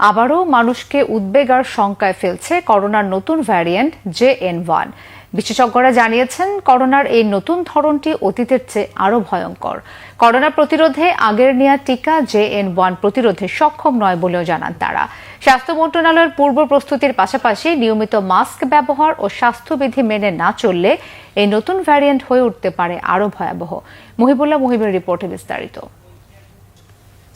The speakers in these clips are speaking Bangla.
আবারও মানুষকে উদ্বেগ আর শঙ্কায় ফেলছে করোনার নতুন ভ্যারিয়েন্ট জে এন ওয়ান। বিশেষজ্ঞরা জানিয়েছেন, করোনার এই নতুন ধরনটি অতীতের চেয়ে আরও ভয়ঙ্কর। করোনা প্রতিরোধে আগের নেওয়া টিকা জে এন ওয়ান প্রতিরোধে সক্ষম নয় বলেও জানান তারা। স্বাস্থ্য মন্ত্রণালয়ের পূর্ব প্রস্তুতির পাশাপাশি নিয়মিত মাস্ক ব্যবহার ও স্বাস্থ্যবিধি মেনে না চললে এই নতুন ভ্যারিয়েন্ট হয়ে উঠতে পারে আরও ভয়াবহ। মহিবুল্লাহ মহিবের রিপোর্টে বিস্তারিত।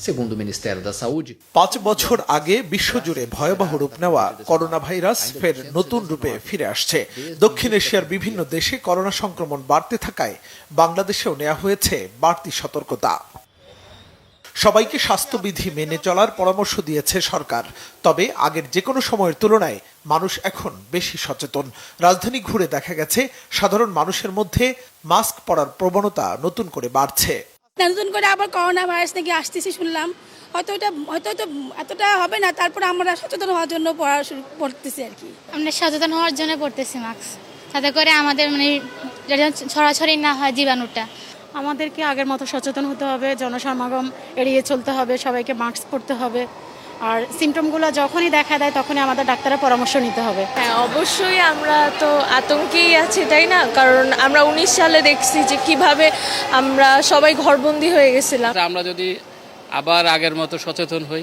Segundo o Ministério da Saúde, পাঁচ বছর আগে বিশ্বজুড়ে ভয়াবহ রূপ নেওয়া করোনা ভাইরাস ফের নতুন রূপে ফিরে আসছে। দক্ষিণ এশিয়ার বিভিন্ন দেশে করোনা সংক্রমণ বাড়তে থাকায় বাংলাদেশেও নেওয়া হয়েছে বাড়তি সতর্কতা। সবাইকে স্বাস্থ্যবিধি মেনে চলার পরামর্শ দিয়েছে সরকার। তবে আগের যে কোনো সময়ের তুলনায় মানুষ এখন বেশি সচেতন। রাজধানী ঘুরে দেখা গেছে সাধারণ মানুষের মধ্যে মাস্ক পরার প্রবণতা নতুন করে বাড়ছে। নতুন করে আবার করোনা ভাইরাস নাকি আসতেছি শুনলাম। হয়তো এটা হয়তো হয়তো এতটা হবে না তারপর আমরা সচেতন হওয়ার জন্য পড়া শুরু করতেছি আর কি। আমরা সচেতন হওয়ার জন্য পড়তেছি মাস্ক। তাতে করে আমাদের মানে ছড়াছড়ি না হয় জীবাণুটা। আমাদেরকে আগের মতো সচেতন হতে হবে জনসমাগম এড়িয়ে চলতে হবে সবাইকে মাস্ক পরতে হবে। আর সিমটমগুলো যখনই দেখা দেয় তখনই আমাদের ডাক্তারের পরামর্শ নিতে হবে। হ্যাঁ অবশ্যই আমরা তো আতঙ্কেই আছি তাই না? কারণ আমরা উনিশ সালে দেখছি যে কীভাবে আমরা সবাই ঘরবন্দি হয়ে গেছিলাম। আমরা যদি আবার আগের মতো সচেতন হই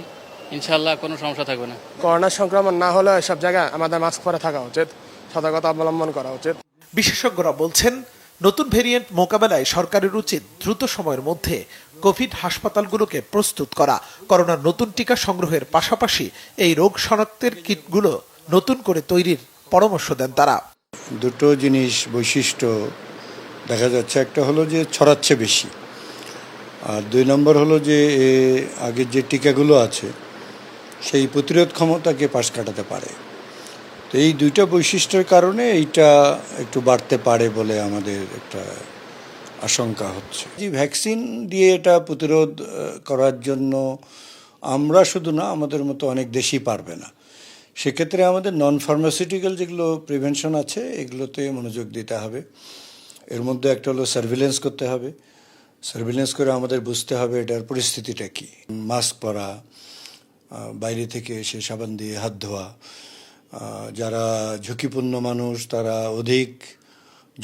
ইনশাল্লাহ কোনো সমস্যা থাকবে না। করোনা সংক্রমণ না হলে সব জায়গায় আমাদের মাস্ক পরে থাকা উচিত সতর্কতা অবলম্বন করা উচিত। বিশেষজ্ঞরা বলছেন নতুন ভেরিয়েন্ট মোকাবেলায় সরকারের উচিত দ্রুত সময়ের মধ্যে কোভিড হাসপাতালগুলোকে প্রস্তুত করা। করোনার নতুন টিকা সংগ্রহের পাশাপাশি এই রোগ শনাক্তের কিটগুলো নতুন করে তৈরির পরামর্শ দেন তারা। দুটো জিনিস বৈশিষ্ট্য দেখা যাচ্ছে। একটা হলো যে ছড়াচ্ছে বেশি। আর দুই নম্বর হলো যে আগের যে টিকাগুলো আছে, সেই প্রতিরোধ ক্ষমতাকে পাশ কাটাতে পারে। তো এই দুইটা বৈশিষ্ট্যের কারণে এইটা একটু বাড়তে পারে বলে আমাদের একটা আশঙ্কা হচ্ছে। যে ভ্যাকসিন দিয়ে এটা প্রতিরোধ করার জন্য আমরা শুধু না, আমাদের মতো অনেক দেশই পারবে না। সেক্ষেত্রে আমাদের নন ফার্মাসিউটিক্যাল যেগুলো প্রিভেনশন আছে, এগুলোতে মনোযোগ দিতে হবে। এর মধ্যে একটা হলো সার্ভিলেন্স করতে হবে। সার্ভিলেন্স করে আমাদের বুঝতে হবে এটার পরিস্থিতিটা কি। মাস্ক পরা বাইরে থেকে এসে সাবান দিয়ে হাত ধোয়া যারা ঝুঁকিপূর্ণ মানুষ, তারা অধিক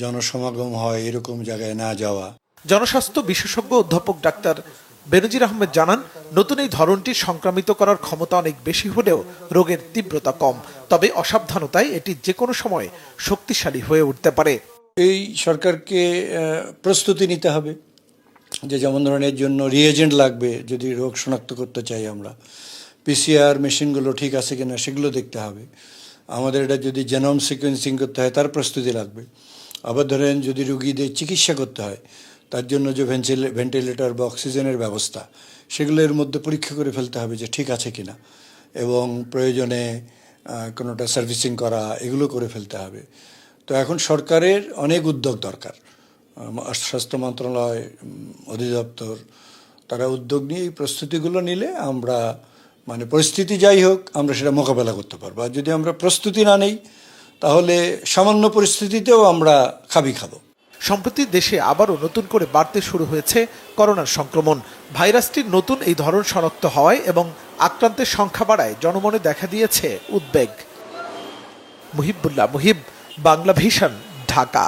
জনসমাগম হয় এরকম জায়গায় না যাওয়া। জনস্বাস্থ্য বিশেষজ্ঞ অধ্যাপক ডাক্তার বেনজির আহমেদ জানান নতুন এই ধরনটি সংক্রামিত করার ক্ষমতা অনেক বেশি হলেও রোগের তীব্রতা কম। তবে অসাবধানতায় এটি যে কোনো সময় শক্তিশালী হয়ে উঠতে পারে। এই সরকারকে প্রস্তুতি নিতে হবে যে যেমন ধরনের জন্য রিয়েজেন্ট লাগবে যদি রোগ শনাক্ত করতে চাই আমরা। পিসিআর মেশিনগুলো ঠিক আছে কিনা সেগুলো দেখতে হবে। আমাদের এটা যদি জেনম সিকোয়েন্সিং করতে হয় তার প্রস্তুতি লাগবে। আবার ধরেন যদি রুগীদের চিকিৎসা করতে হয়, তার জন্য যে ভেন্টিলে ভেন্টিলেটর বা অক্সিজেনের ব্যবস্থা সেগুলো এর মধ্যে পরীক্ষা করে ফেলতে হবে যে ঠিক আছে কিনা এবং প্রয়োজনে কোনোটা সার্ভিসিং করা, এগুলো করে ফেলতে হবে। তো এখন সরকারের অনেক উদ্যোগ দরকার। স্বাস্থ্য মন্ত্রণালয় অধিদপ্তর, তারা উদ্যোগ নিয়ে এই প্রস্তুতিগুলো নিলে আমরা মানে পরিস্থিতি যাই হোক, আমরা সেটা মোকাবেলা করতে পারব। আর যদি আমরা প্রস্তুতি না নেই তাহলে সামান্য পরিস্থিতিতেও আমরা খাবি খাব। সম্প্রতি দেশে আবারও নতুন করে বাড়তে শুরু হয়েছে করোনার সংক্রমণ। ভাইরাসটির নতুন এই ধরন শনাক্ত হওয়ায় এবং আক্রান্তের সংখ্যা বাড়ায় জনমনে দেখা দিয়েছে উদ্বেগ। মুহিবুল্লাহ মুহিব, বাংলা ভিশন, ঢাকা।